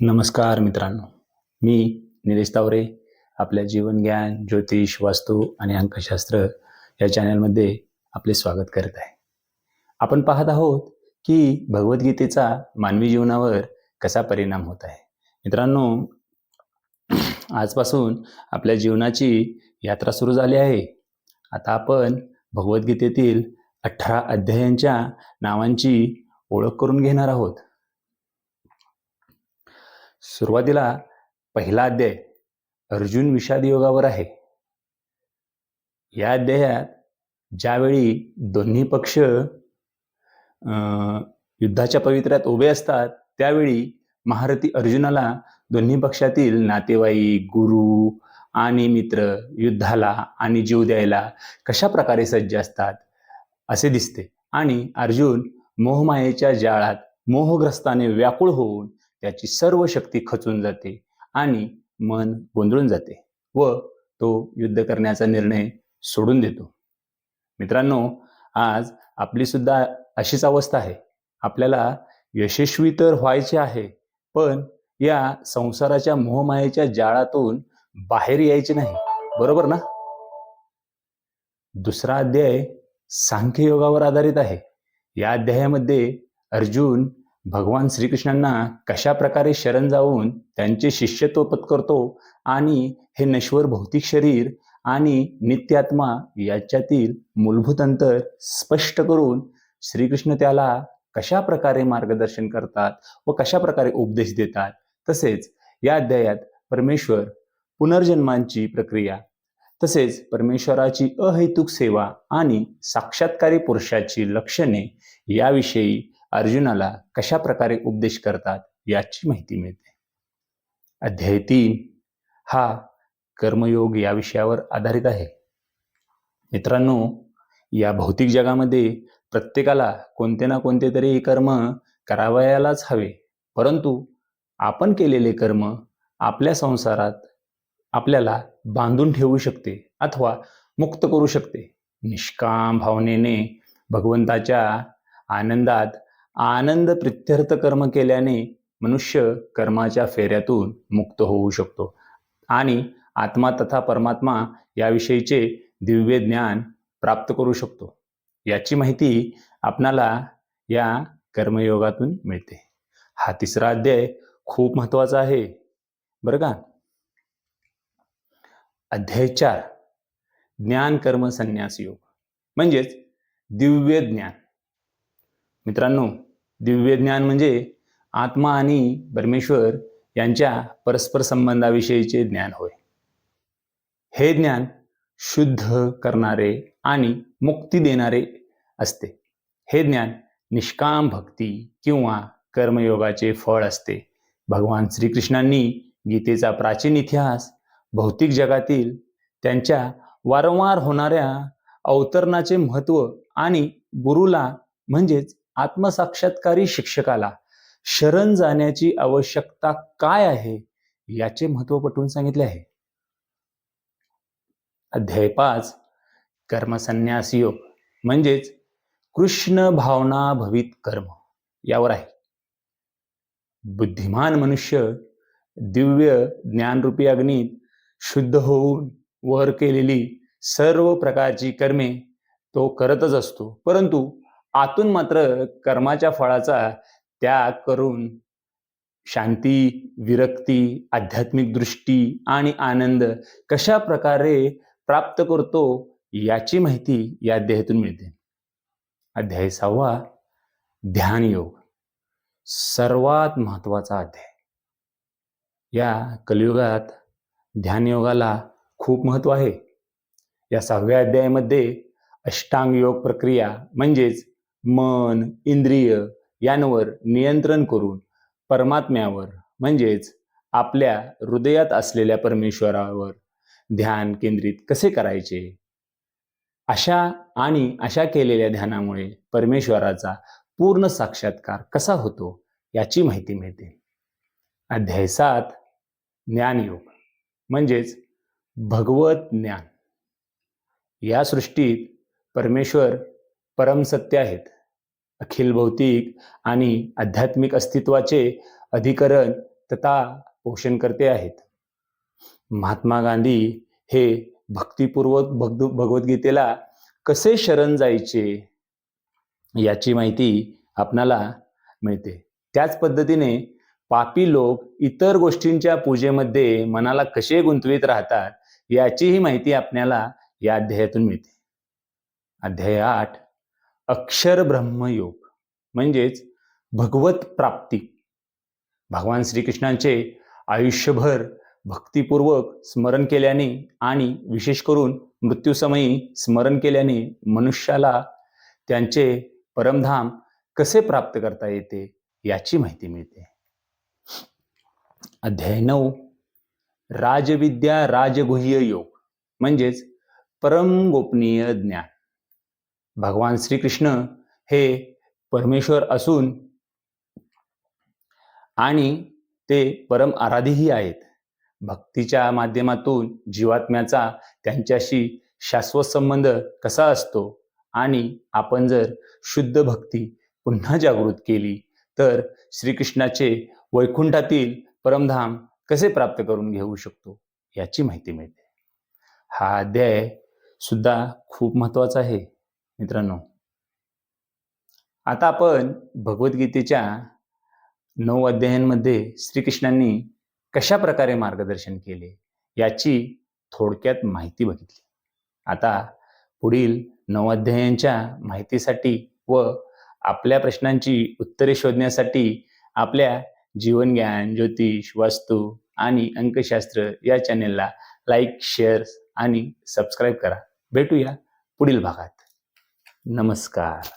नमस्कार मित्रांनो. मी निलेश तावरे आपल्या जीवनज्ञान ज्योतिष वास्तू आणि अंकशास्त्र या चॅनलमध्ये आपले स्वागत करत आहे. आपण पाहत आहोत की भगवद्गीतेचा मानवी जीवनावर कसा परिणाम होत आहे. मित्रांनो आजपासून आपल्या जीवनाची यात्रा सुरू झाली आहे. आता आपण भगवद्गीतेतील अठरा अध्यायांच्या नावांची ओळख करून घेणार आहोत. सुरुवातीला पहिला अध्याय अर्जुन विषाद योगावर आहे. या अध्यायात ज्यावेळी दोन्ही पक्ष अं, युद्धाच्या पवित्र्यात उभे असतात त्यावेळी महारथी अर्जुनाला दोन्ही पक्षातील नातेवाईक गुरु आणि मित्र युद्धाला आणि जीव द्यायला कशा प्रकारे सज्ज असतात असे दिसते. आणि अर्जुन मोहमायेच्या जाळात मोहग्रस्ताने व्याकुळ होऊन त्याची सर्व शक्ती खचून जाते आणि मन गोंधळून जाते व तो युद्ध करण्याचा निर्णय सोडून देतो. मित्रांनो आज आपली सुद्धा अशीच अवस्था आहे. आपल्याला यशस्वी तर व्हायचे आहे पण या संसाराच्या मोहमायेच्या जाळातून बाहेर यायचे नाही. बरोबर ना? दुसरा अध्याय सांख्ययोगावर आधारित आहे. या अध्यायामध्ये अर्जुन भगवान श्रीकृष्णांना कशा प्रकारे शरण जाऊन त्यांचे शिष्यत्व पत्करतो आणि हे नश्वर भौतिक शरीर आणि नित्यात्मा याच्यातील मूलभूत अंतर स्पष्ट करून श्रीकृष्ण त्याला कशा प्रकारे मार्गदर्शन करतात व कशा प्रकारे उपदेश देतात तसेच या अध्यायात परमेश्वर पुनर्जन्मांची प्रक्रिया तसेच परमेश्वराची अहैतुक सेवा आणि साक्षात्कारी पुरुषाची लक्षणे याविषयी अर्जुनाला कशा प्रकारे उपदेश करतात याची माहिती मिळते. अध्याय तीन हा कर्मयोग या विषयावर आधारित आहे. मित्रांनो या भौतिक जगामध्ये प्रत्येकाला कोणते ना कोणते तरी कर्म करावयालाच हवे. परंतु आपण केलेले कर्म आपल्या संसारात आपल्याला बांधून ठेवू शकते अथवा मुक्त करू शकते. निष्काम भावनेने भगवंताच्या आनंदात आनंद प्रित्यर्थ कर्म केल्याने मनुष्य कर्माच्या फेऱ्यातून मुक्त होऊ शकतो. आणि आत्मा तथा परमात्मा याविषयीचे दिव्य ज्ञान प्राप्त करू शकतो. याची माहिती आपणाला या कर्मयोगातून मिळते. हा तिसरा अध्याय खूप महत्त्वाचा आहे. बरं का? अध्याय चार. ज्ञान कर्म संन्यास योग. म्हणजेच दिव्य ज्ञान. मित्रांनो दिव्य ज्ञान म्हणजे आत्मा आणि परमेश्वर यांच्या परस्पर संबंधाविषयीचे ज्ञान होय. हे ज्ञान शुद्ध करणारे आणि मुक्ती देणारे असते. हे ज्ञान निष्काम भक्ती किंवा कर्मयोगाचे फळ असते. भगवान श्रीकृष्णांनी गीतेचा प्राचीन इतिहास भौतिक जगातील त्यांच्या वारंवार होणाऱ्या अवतरणाचे महत्त्व आणि गुरुला म्हणजेच आत्मसाक्षात्कारी शिक्षकाला शरण जाण्याची आवश्यकता काय आहे याचे महत्त्व पटवून सांगितले आहे. अध्याय पाच कर्मसन्यास योग म्हणजेच कृष्ण भावना भवित कर्म यावर आहे. बुद्धिमान मनुष्य दिव्य ज्ञानरूपी अग्नीत शुद्ध होऊन वर केलेली सर्व प्रकारची कर्मे तो करतच असतो. परंतु आतून मात्र कर्माच्या फळाचा त्याग करून शांती विरक्ती आध्यात्मिक दृष्टी आणि आनंद कशा प्रकारे प्राप्त करतो याची माहिती या अध्यायातून मिळते. अध्याय सहावा ध्यान योग. सर्वात महत्त्वाचा अध्याय. या कलियुगात ध्यान योगाला खूप महत्त्व आहे. या सहाव्या अध्यायामध्ये अष्टांग योग प्रक्रिया म्हणजेच मन इंद्रिय यांवर नियंत्रण करून परमात्म्यावर म्हणजेच आपल्या हृदयात असलेल्या परमेश्वरावर ध्यान केंद्रित कसे करायचे? अशा आणि अशा केलेल्या ध्यानामुळे परमेश्वराचा पूर्ण साक्षात्कार कसा होतो याची माहिती मिळते. अध्याय सात ज्ञानयोग म्हणजेच भगवत ज्ञान. या सृष्टीत परमेश्वर परमसत्य आहेत. अखिल भौतिक आणि आध्यात्मिक अस्तित्वाचे अधिकरण तथा पोषणकर्ते आहेत. महात्मा गांधी हे भक्तिपूर्वक भग भगवद्गीतेला कसे शरण जायचे याची माहिती आपणाला मिळते. त्याच पद्धतीने पापी लोक इतर गोष्टींच्या पूजेमध्ये मनाला कसे गुंतवीत राहतात याचीही माहिती आपल्याला या अध्यायातून मिळते. अध्याय आठ अक्षर ब्रह्मयोग म्हणजेच भगवत प्राप्ती. भगवान श्रीकृष्णांचे आयुष्यभर भक्तिपूर्वक स्मरण केल्याने आणि विशेष करून मृत्यूसमयी स्मरण केल्याने मनुष्याला त्यांचे परमधाम कसे प्राप्त करता येते याची माहिती मिळते. अध्याय नऊ. राजविद्या राजगुह्य योग. म्हणजेच परम गोपनीय ज्ञान. भगवान श्रीकृष्ण हे परमेश्वर असून आणि ते परम आराधीही आहेत. भक्तीच्या माध्यमातून जीवात्म्याचा त्यांच्याशी शाश्वत संबंध कसा असतो आणि आपण जर शुद्ध भक्ती पुन्हा जागृत केली तर श्रीकृष्णाचे वैकुंठातील परमधाम कसे प्राप्त करून घेऊ शकतो याची माहिती मिळते. हा अध्याय सुद्धा खूप महत्त्वाचा आहे. मित्रांनो आता आपण भगवद्गीतेच्या नऊ अध्यायांमध्ये श्रीकृष्णांनी कशा प्रकारे मार्गदर्शन केले याची थोडक्यात माहिती बघितली. आता पुढील नऊ अध्यायांच्या माहितीसाठी व आपल्या प्रश्नांची उत्तरे शोधण्यासाठी आपल्या जीवनज्ञान ज्योतिष वास्तू आणि अंकशास्त्र या चॅनेलला लाईक शेअर आणि सबस्क्राईब करा. भेटूया पुढील भागात. नमस्कार.